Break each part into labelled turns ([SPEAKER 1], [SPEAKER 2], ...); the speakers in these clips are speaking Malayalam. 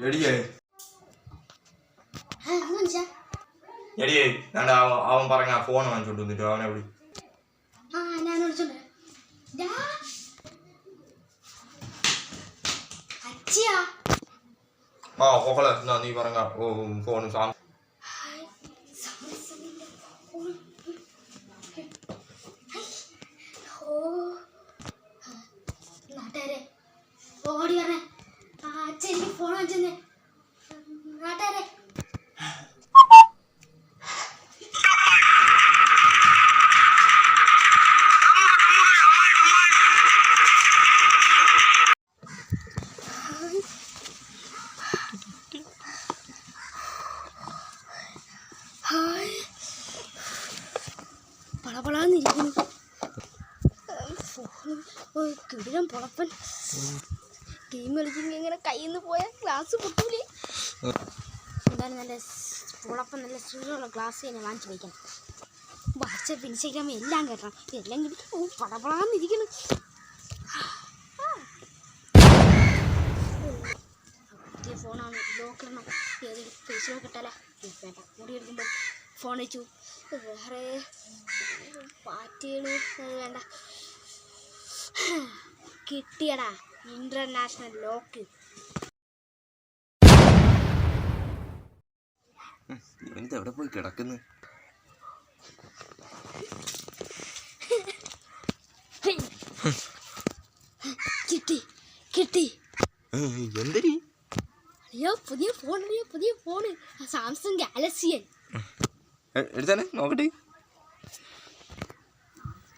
[SPEAKER 1] എടിയേ
[SPEAKER 2] ആ, എന്താ മനുഷ്യ?
[SPEAKER 1] എടിയേ ഞാൻ അവൻ പറഞ്ഞ ഫോൺ വാങ്ങിച്ചോണ്ട് വന്നിട്ട് അവനെ വിളി
[SPEAKER 2] ആ ഞാൻ വിളിച്ചോണ്ട് വരാം. ഡാ. അച്ചിയാ
[SPEAKER 1] ആ ഓഹളെ എന്നാ നീ പറഞ്ഞ ഫോൺ സാം
[SPEAKER 2] phone വാങ്ങിച്ചെന്നേ നാട്ടുകാരെ. പളപളാന്നിരിക്കുന്നു. കിടിലം പൊളപ്പൻ. ഗെയിം കളിക്കുമ്പോൾ ഇങ്ങനെ കയ്യിൽ നിന്ന് പോയാൽ ഗ്ലാസ് പൊട്ടൂലേ? എന്തായാലും നല്ല സ്കൂളപ്പം നല്ല സുഖമുള്ള ഗ്ലാസ് തന്നെ വാങ്ങിച്ചു വയ്ക്കണം വാട്സപ്പ് ഇൻസ്റ്റാഗ്രാം എല്ലാം കേട്ടണം. എല്ലാം കിട്ടി ഓ പളപളാന്നിരിക്കുന്നു പുതിയ ഫോണാണ് ലോക്കിടണം ഏതെങ്കിലും ഫേസ് ലോക്ക് ഇട്ടാലേ? വേണ്ട. മുടി എടുക്കുമ്പോൾ ഫോൺ വെച്ചു. വേറെ പാറ്റുകൾ വേണ്ട. കിട്ടിയടാ. ഇന്റർനാഷണൽ ലോക്ക്
[SPEAKER 1] ഇവനിത് എവിടെ പോയി കിടക്കുന്നു?
[SPEAKER 2] കിട്ടി കിട്ടി.
[SPEAKER 1] എന്തരി
[SPEAKER 2] അയ്യോ പുതിയ ഫോൺ പുതിയ ഫോൺ സാംസങ് ഗാലക്സിയൻ
[SPEAKER 1] എടുത്താലേ നോക്കട്ടെ.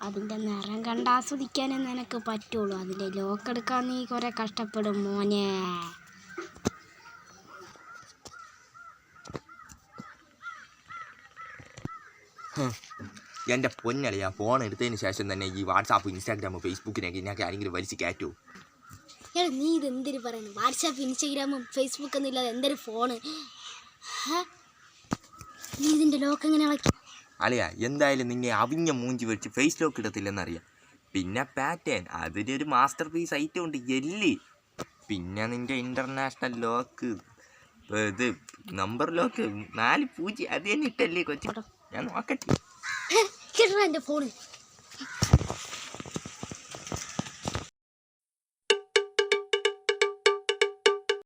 [SPEAKER 2] അതിന്റെ നിറം കണ്ട് ആസ്വദിക്കാനേ നിനക്ക് പറ്റുള്ളൂ. അതിന്റെ ലോക്ക് എടുക്കാൻ നീ കുറെ കഷ്ടപ്പെടും മോനെ.
[SPEAKER 1] എന്റെ പൊന്നളിയാ ഫോൺ എടുത്തതിന് ശേഷം തന്നെ ഈ വാട്സാപ്പ് ഇൻസ്റ്റാഗ്രാം ഫേസ്ബുക്കിനൊക്കെ ഇതിനൊക്കെ ആരെങ്കിലും വലിച്ച് കയറ്റൂ?
[SPEAKER 2] എടാ നീ ഇത് എന്തിനു പറയുന്നു? വാട്സാപ്പ് ഇൻസ്റ്റാഗ്രാമും ഫേസ്ബുക്ക് ഒന്നും ഇല്ലാതെ എന്തൊരു ഫോണ്? നീ ഇതിന്റെ ലോക്ക് എങ്ങനെ ഇളക്കി
[SPEAKER 1] അളിയാ എന്തായാലും നിന്നെ അവിഞ്ഞ മൂഞ്ചി വെച്ച് ഫേസ് ലോക്ക് ഇടത്തില്ലെന്നറിയാം. പിന്നെ പാറ്റേൺ അതിന്റെ ഒരു മാസ്റ്റർ പീസ് ഐറ്റം ഉണ്ട് എല്ലി പിന്നെ നിന്റെ ഇന്റർനാഷണൽ ലോക്ക് ഇത് നമ്പർ ലോക്ക് നാല് പൂജ്യം അത് തന്നെ ഇട്ടല്ലേ കൊച്ചു? ഞാൻ നോക്കട്ടെ.
[SPEAKER 2] കിട്ടണ എന്റെ ഫോണ്